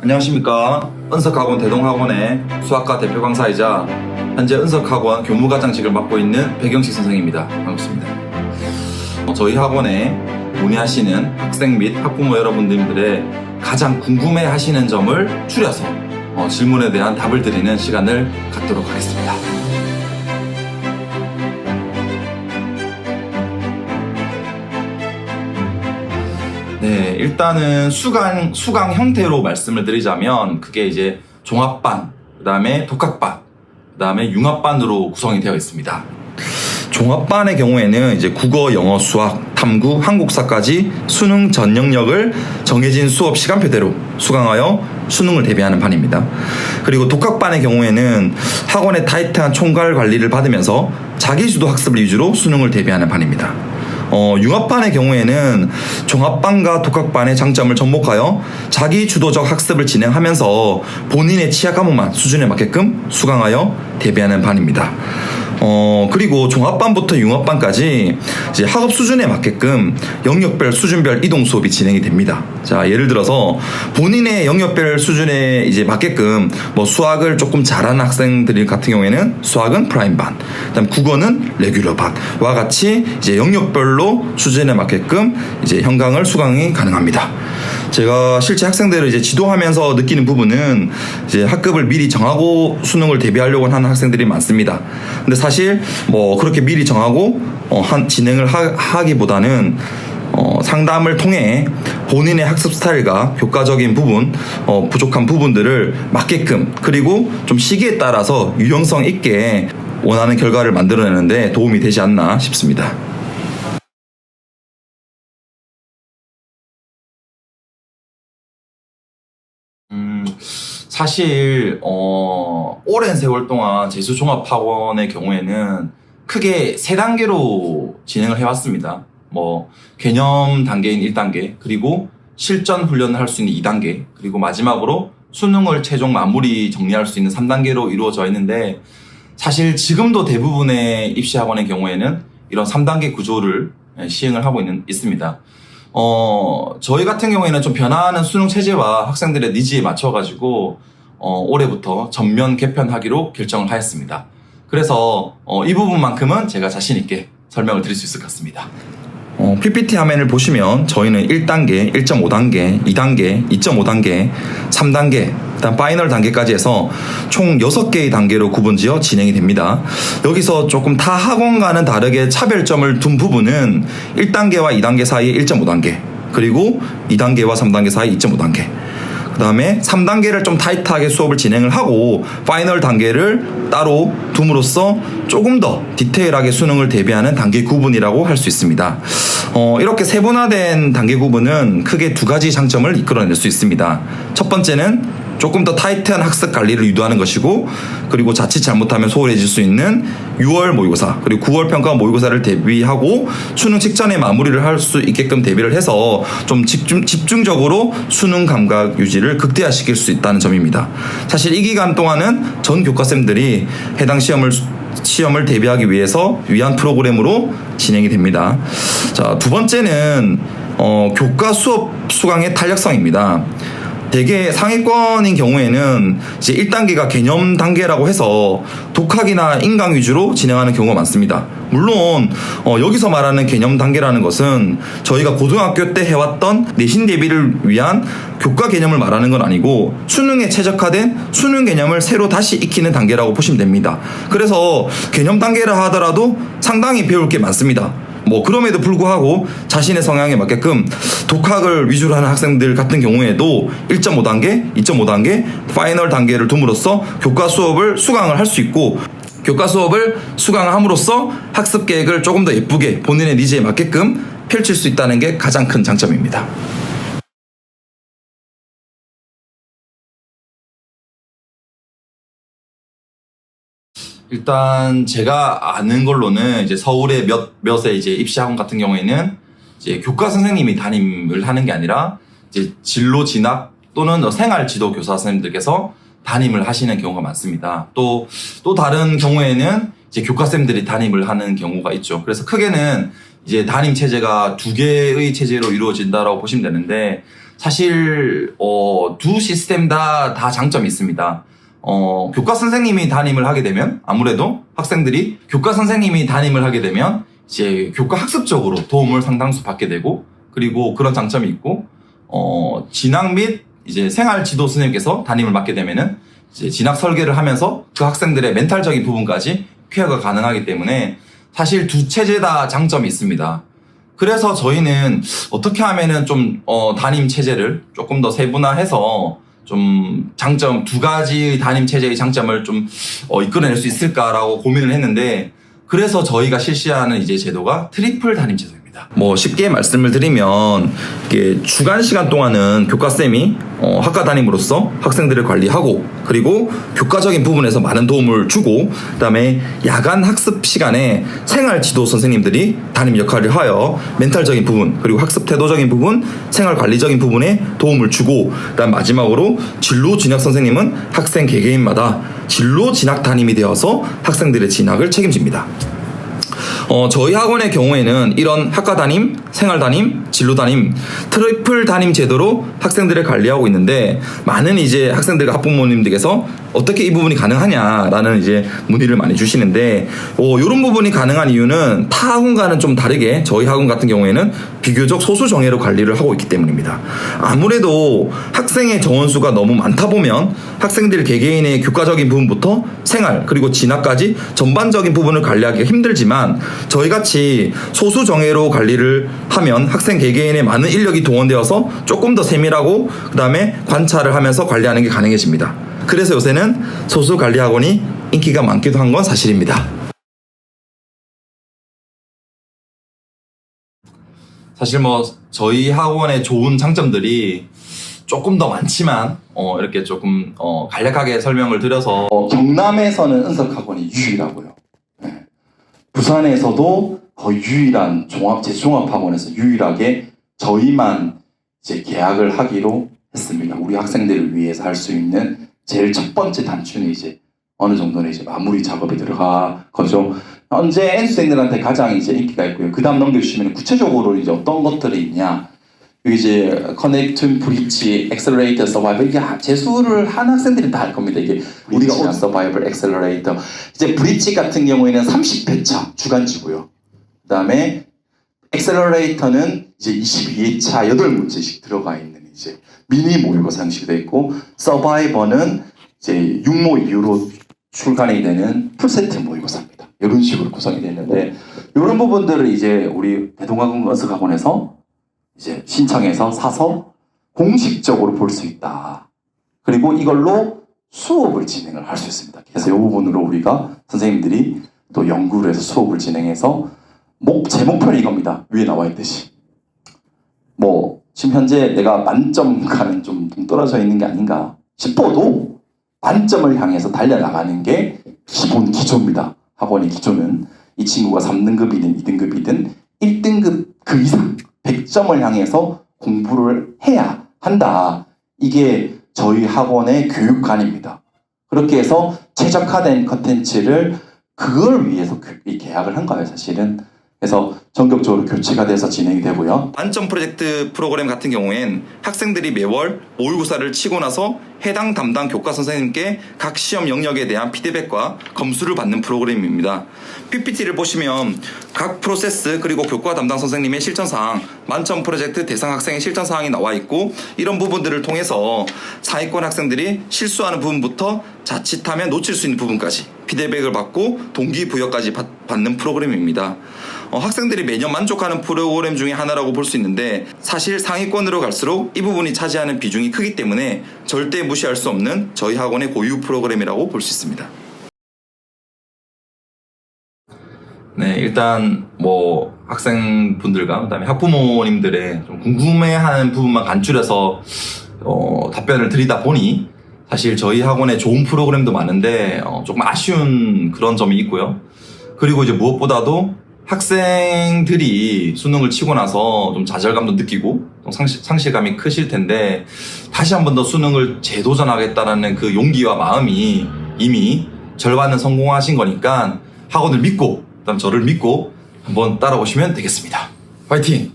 안녕하십니까. 은석학원 대동학원의 수학과 대표 강사이자 현재 은석학원 교무과장직을 맡고 있는 백영식 선생입니다. 반갑습니다. 어, 저희 학원에 문의하시는 학생 및 학부모 여러분들의 가장 궁금해 하시는 점을 추려서 어, 질문에 대한 답을 드리는 시간을 갖도록 하겠습니다. 네, 일단은 수강, 수강 형태로 말씀을 드리자면, 그게 이제 종합반, 그 다음에 독학반, 그 다음에 융합반으로 구성이 되어 있습니다. 종합반의 경우에는 이제 국어, 영어, 수학, 탐구, 한국사까지 수능 전 영역을 정해진 수업 시간표대로 수강하여 수능을 대비하는 반입니다. 그리고 독학반의 경우에는 학원의 타이트한 총괄 관리를 받으면서 자기주도 학습을 위주로 수능을 대비하는 반입니다. 어, 융합반의 경우에는 종합반과 독학반의 장점을 접목하여 자기 주도적 학습을 진행하면서 본인의 취약 과목만 수준에 맞게끔 수강하여 대비하는 반입니다. 어, 그리고 종합반부터 융합반까지 이제 학업 수준에 맞게끔 영역별 수준별 이동 수업이 진행이 됩니다. 자, 예를 들어서 본인의 영역별 수준에 이제 맞게끔 뭐 수학을 조금 잘하는 학생들 같은 경우에는 수학은 프라임 반, 그다음 국어는 레귤러 반과 같이 이제 영역별로 수준에 맞게끔 이제 현강을 수강이 가능합니다. 제가 실제 학생들을 이제 지도하면서 느끼는 부분은 이제 학급을 미리 정하고 수능을 대비하려고 하는 학생들이 많습니다. 근데 사실 뭐 그렇게 미리 정하고 어, 한 진행을 하, 기보다는 어, 상담을 통해 본인의 학습 스타일과 효과적인 부분, 어, 부족한 부분들을 맞게끔 그리고 좀 시기에 따라서 유용성 있게 원하는 결과를 만들어내는데 도움이 되지 않나 싶습니다. 사실 어, 오랜 세월 동안 제수 종합학원의 경우에는 크게 세 단계로 진행을 해왔습니다. 뭐 개념 단계인 1단계, 그리고 실전 훈련을 할 수 있는 2단계, 그리고 마지막으로 수능을 최종 마무리 정리할 수 있는 3단계로 이루어져 있는데 사실 지금도 대부분의 입시학원의 경우에는 이런 3단계 구조를 예, 시행을 하고 있는, 있습니다. 어, 저희 같은 경우에는 좀 변화하는 수능 체제와 학생들의 니즈에 맞춰가지고, 어, 올해부터 전면 개편하기로 결정을 하였습니다. 그래서, 어, 이 부분만큼은 제가 자신 있게 설명을 드릴 수 있을 것 같습니다. 어, PPT 화면을 보시면 저희는 1단계, 1.5단계, 2단계, 2.5단계, 3단계, 일단 파이널 단계까지 해서 총 6개의 단계로 구분지어 진행이 됩니다. 여기서 조금 타 학원과는 다르게 차별점을 둔 부분은 1단계와 2단계 사이에 1.5단계, 그리고 2단계와 3단계 사이 2.5단계. 그 다음에 3단계를 좀 타이트하게 수업을 진행을 하고 파이널 단계를 따로 둠으로써 조금 더 디테일하게 수능을 대비하는 단계 구분이라고 할 수 있습니다. 어, 이렇게 세분화된 단계 구분은 크게 두 가지 장점을 이끌어낼 수 있습니다. 첫 번째는 조금 더 타이트한 학습 관리를 유도하는 것이고 그리고 자칫 잘못하면 소홀해질 수 있는 6월 모의고사 그리고 9월 평가 모의고사를 대비하고 수능 직전에 마무리를 할 수 있게끔 대비를 해서 좀 집중, 집중적으로 수능 감각 유지를 극대화시킬 수 있다는 점입니다. 사실 이 기간 동안은 전 교과생들이 해당 시험을 시험을 대비하기 위해서 위한 프로그램으로 진행이 됩니다. 자, 두 번째는 어, 교과 수업 수강의 탄력성입니다. 대개 상위권인 경우에는 이제 1단계가 개념 단계라고 해서 독학이나 인강 위주로 진행하는 경우가 많습니다. 물론 어, 여기서 말하는 개념 단계라는 것은 저희가 고등학교 때 해왔던 내신 대비를 위한 교과 개념을 말하는 건 아니고 수능에 최적화된 수능 개념을 새로 다시 익히는 단계라고 보시면 됩니다. 그래서 개념 단계라 하더라도 상당히 배울 게 많습니다. 뭐 그럼에도 불구하고 자신의 성향에 맞게끔 독학을 위주로 하는 학생들 같은 경우에도 1.5단계, 2.5단계, 파이널 단계를 둠으로써 교과 수업을 수강을 할 수 있고 교과 수업을 수강함으로써 학습 계획을 조금 더 예쁘게 본인의 니즈에 맞게끔 펼칠 수 있다는 게 가장 큰 장점입니다. 일단 제가 아는 걸로는 이제 서울의 몇 몇의 이제 입시 학원 같은 경우에는 이제 교과 선생님이 담임을 하는 게 아니라 이제 진로 진학 또는 생활 지도 교사 선생님들께서 담임을 하시는 경우가 많습니다. 또 또 다른 경우에는 이제 교과 쌤들이 담임을 하는 경우가 있죠. 그래서 크게는 이제 담임 체제가 두 개의 체제로 이루어진다라고 보시면 되는데 사실 어, 두 시스템 다, 다 장점이 있습니다. 어, 교과 선생님이 담임을 하게 되면 아무래도 학생들이 교과 선생님이 담임을 하게 되면 이제 교과 학습적으로 도움을 상당수 받게 되고 그리고 그런 장점이 있고 어, 진학 및 이제 생활 지도 선생님께서 담임을 맡게 되면은 이제 진학 설계를 하면서 그 학생들의 멘탈적인 부분까지 케어가 가능하기 때문에 사실 두 체제 다 장점이 있습니다. 그래서 저희는 어떻게 하면은 좀, 어, 담임 체제를 조금 더 세분화해서 좀 장점, 두 가지 담임 체제의 장점을 좀, 어, 이끌어낼 수 있을까라고 고민을 했는데, 그래서 저희가 실시하는 이제 제도가 트리플 담임 제 도입니다. 뭐 쉽게 말씀을 드리면 주간 시간 동안은 교과쌤이 어, 학과 담임으로서 학생들을 관리하고 그리고 교과적인 부분에서 많은 도움을 주고 그다음에 야간 학습 시간에 생활 지도 선생님들이 담임 역할을 하여 멘탈적인 부분 그리고 학습 태도적인 부분 생활 관리적인 부분에 도움을 주고 그다음 마지막으로 진로 진학 선생님은 학생 개개인마다 진로 진학 담임이 되어서 학생들의 진학을 책임집니다. 어, 저희 학원의 경우에는 이런 학과 담임, 생활 담임, 진로 담임, 트리플 담임 제도로 학생들을 관리하고 있는데 많은 이제 학생들과 학부모님들께서 어떻게 이 부분이 가능하냐라는 이제 문의를 많이 주시는데 어, 이런 부분이 가능한 이유는 타 학원과는 좀 다르게 저희 학원 같은 경우에는 비교적 소수 정예로 관리를 하고 있기 때문입니다. 아무래도 학생의 정원수가 너무 많다 보면 학생들 개개인의 교과적인 부분부터 생활 그리고 진학까지 전반적인 부분을 관리하기가 힘들지만 저희 같이 소수 정예로 관리를 하면 학생 개개인의 많은 인력이 동원되어서 조금 더 세밀하고 그다음에 관찰을 하면서 관리하는 게 가능해집니다. 그래서 요새는 소수 관리 학원이 인기가 많기도 한 건 사실입니다. 사실 뭐 저희 학원의 좋은 장점들이 조금 더 많지만 어, 이렇게 조금 어, 간략하게 설명을 드려서 어, 경남에서는 은석학원이 유일하고요. 네. 부산에서도 거의 유일한 종합 제종합학원에서 유일하게 저희만 이제 계약을 하기로 했습니다. 우리 학생들을 위해서 할 수 있는 제일 첫 번째 단추는 이제 어느 정도는 이제 마무리 작업이 들어가 거죠. 현재 N수생들한테 가장 이제 인기가 있고요. 그 다음 넘겨주시면 구체적으로 이제 어떤 것들이 있냐. 이제 커넥트, 브릿지, 엑셀러레이터, 서바이벌 이게 하- 재수를 한 학생들이 다 할 겁니다. 이게 우리가 온 서바이벌, 엑셀러레이터. 이제 브릿지 같은 경우에는 30회차 주간지고요. 그 다음에 엑셀러레이터는 이제 22회차 8문제씩 들어가 있는 이제 미니 모의고사 형식이 되어 있고 서바이버는 이제 6모 이후로 출간이 되는 풀세트 모의고사입니다. 이런 식으로 구성이 되어 있는데 이런 부분들을 이제 우리 대동학원 건설학원에서 이제 신청해서 사서 공식적으로 볼 수 있다. 그리고 이걸로 수업을 진행을 할 수 있습니다. 그래서 이 부분으로 우리가 선생님들이 또 연구를 해서 수업을 진행해서 목, 제 목표는 이겁니다. 위에 나와 있듯이. 뭐, 지금 현재 내가 만점과는 좀, 좀 떨어져 있는 게 아닌가 싶어도 만점을 향해서 달려나가는 게 기본 기초입니다. 학원의 기초는 이 친구가 3등급이든 2등급이든 1등급 그 이상 100점을 향해서 공부를 해야 한다. 이게 저희 학원의 교육관입니다. 그렇게 해서 최적화된 컨텐츠를 그걸 위해서 그- 이 계약을 한 거예요, 사실은. 그래서 전격적으로 교체가 돼서 진행이 되고요. 만점 프로젝트 프로그램 같은 경우엔 학생들이 매월 모의고사를 치고 나서 해당 담당 교과 선생님께 각 시험 영역에 대한 피드백과 검수를 받는 프로그램입니다. PPT를 보시면 각 프로세스 그리고 교과 담당 선생님의 실전 사항, 만점 프로젝트 대상 학생의 실전 사항이 나와 있고 이런 부분들을 통해서 상위권 학생들이 실수하는 부분부터 자칫하면 놓칠 수 있는 부분까지 피드백을 받고 동기부여까지 받, 받는 프로그램입니다. 어, 학생들이 매년 만족하는 프로그램 중에 하나라고 볼 수 있는데 사실 상위권으로 갈수록 이 부분이 차지하는 비중이 크기 때문에 절대 무시할 수 없는 저희 학원의 고유 프로그램이라고 볼 수 있습니다. 네, 일단 뭐 학생분들과 그다음에 학부모님들의 좀 궁금해하는 부분만 간추려서 어, 답변을 드리다 보니 사실 저희 학원에 좋은 프로그램도 많은데 어, 조금 아쉬운 그런 점이 있고요. 그리고 이제 무엇보다도 학생들이 수능을 치고 나서 좀 좌절감도 느끼고 좀 상실, 상실감이 크실 텐데 다시 한 번 더 수능을 재도전하겠다라는 그 용기와 마음이 이미 절반은 성공하신 거니까 학원을 믿고 그다음 저를 믿고 한번 따라오시면 되겠습니다. 화이팅!